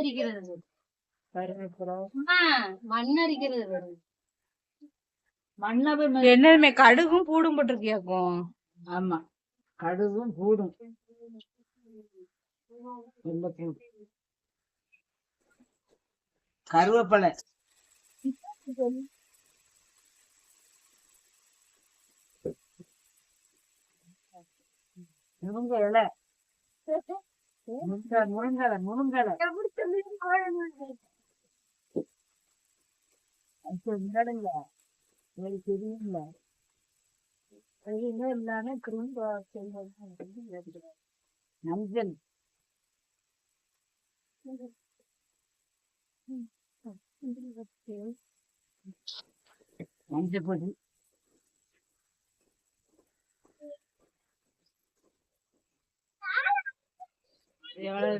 அரிக்கிறது மண் அரிக்கிறது என்னதுமே கடுகும் பூடும் போட்டிருக்கியாக்கும் ஆமா. கடுகும் கூடும் கருவேப்பிலை. முருங்கை இலை. முருங்கலை முருங்கலை இல்லைங்க எனக்கு தெரியும்ல அது இல்லாம குறும்ப நஞ்சன். மஞ்சள் பொடி.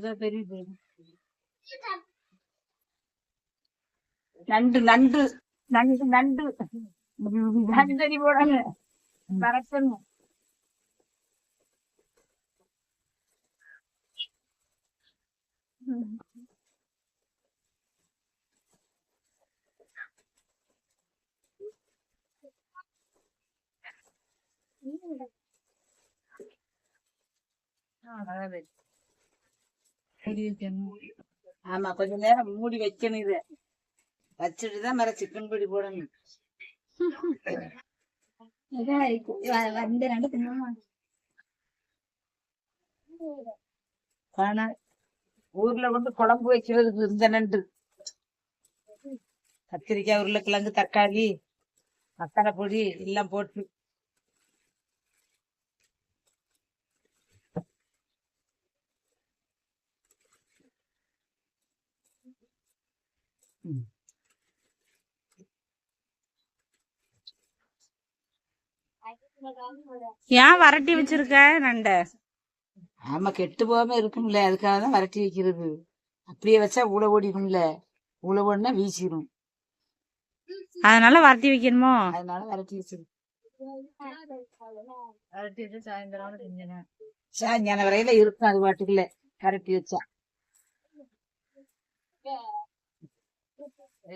எவ்வளவுதான் தெரியுது நண்டு நண்டு நண்டு நண்டு. நண்டடி போடாங்க மறக்கணும் ஆமா கொஞ்ச நேரம் மூடி வைக்கணும் இத. வச்சுட்டு தான் மேல சிக்கன் பொடி போடணும். வந்து ரெண்டு ஆனா ஊர்ல வந்து குழம்பு வைக்கிறதுக்கு இந்த நண்டு. கத்திரிக்காய் உருளைக்கிழங்கு தக்காளி மசாலா பொடி எல்லாம் போட்டு ஏன் வரட்டி வச்சிருக்க நண்ட? ஆமா கெட்டு போகாம இருக்கும்ல. அதுக்காக தான் வரட்டி வைக்கிறது. அப்படியே வச்சா ஊட ஓடிடும்ல. ஊட ஓடினா வீசிடும் அதனால வரட்டி வைக்கணுமோ? அதனால வரட்டி வச்சிருக்கு அரட்டி வச்சு சாயந்தரம் செஞ்சேன்? சாயங்காலம் வரையில இருக்கும். அது பாட்டுக்குள்ள. கரட்டி வச்சா.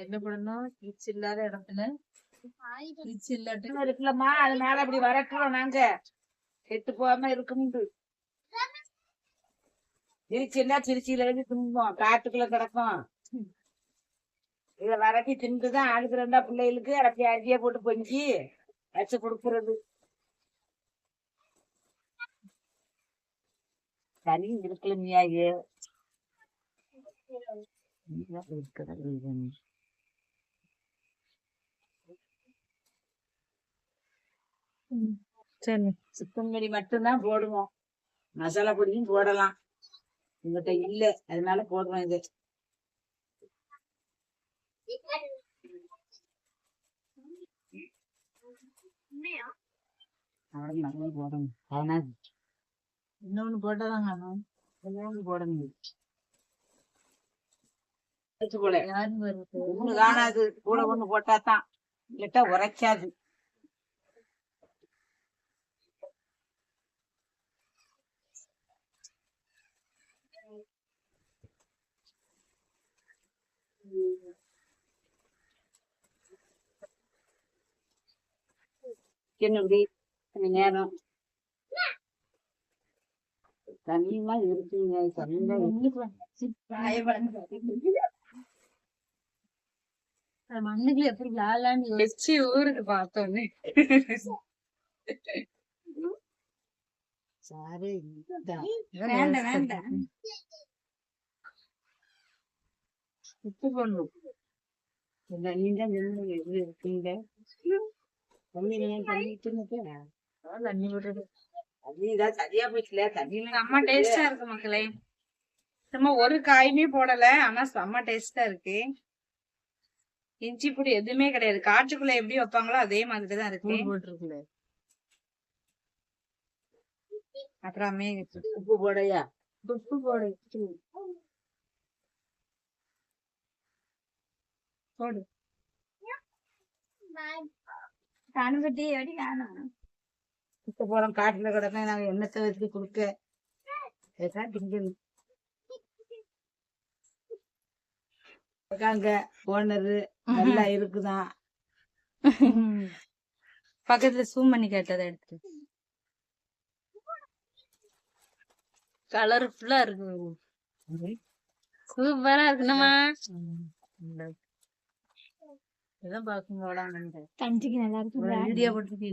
என்ன பண்ணணும்? கிச் இல்லாத இடத்துல கிச் இல்லாட்டி இருக்குல்லம்மா அதனால அப்படி வரட்டுறோம் நாங்க. கெட்டு போகாம இருக்கும்னு திருச்சின்னா திருச்சியில இருந்து தின்போம் காட்டுக்குள்ள கிடக்கும். இத வரட்டி தின்னுதான் ஆளுக்கு ரெண்டா பிள்ளைகளுக்கு அப்படி அரிசியா போட்டு பொங்கி வச்சு கொடுக்கறது. சரி இருக்குல்ல சரி. சிக்கன் பொடி மட்டும்தான் போடுவோம். மசாலா பொடியும் போடலாம். உங்ககிட்ட இல்ல. அதனால போடுறோம் இது. அவ்வளவு போடணும். இன்னொன்னு போட்டதாங்க இன்னொன்னு போடணும். போல ஒண்ணு காணாது கூட ஒண்ணு போட்டாதான். இல்லட்டா உரைக்காது. என்னடி கொஞ்ச நேரம். தண்ணியெல்லாம் இருக்குங்க மண்ணுக்குள்ள எப்படி விளாடலான்னு வச்சு ஊருக்கு பார்த்தோன்னே. சாரு வேண்டாம் வேண்டாம். உப்பு போடணும். இந்த நீங்க நின்று எது இருக்கீங்க தண்ணி தான் தண்ணி செம்ம டேஸ்டா இருக்கு. மக்களே. சும்மா ஒரு காயுமே போடல ஆனா செம்ம டேஸ்டா இருக்கு. இஞ்சி பொடி எதுவுமே கிடையாது. காட்டுக்குள்ள எப்படி வைப்பாங்களோ அதே மாதிரி தான் இருக்கு. போட்டுருக்குல அப்புறமே உப்பு போடையா? உப்பு போடு. போடு. கணுபட்டி எப்படி காணும். சுத்த போறோம் காட்டுல கிடக்க நாங்க எண்ணத்தை வச்சு கொடுக்க? ஏதா திங்கணும். இருக்காங்க ஓனரு எல்லாம் இருக்குதான் பக்கத்துல சூம் பண்ணி கேட்டதை எடுத்து கலர்ஃபுல்லா இருக்கு. சூப்பரா இருக்குனமா இதான் பாக்கும்போது கஞ்சிக்கு நல்லா இருக்கும் வீடியோ போட்டுருக்கீங்க.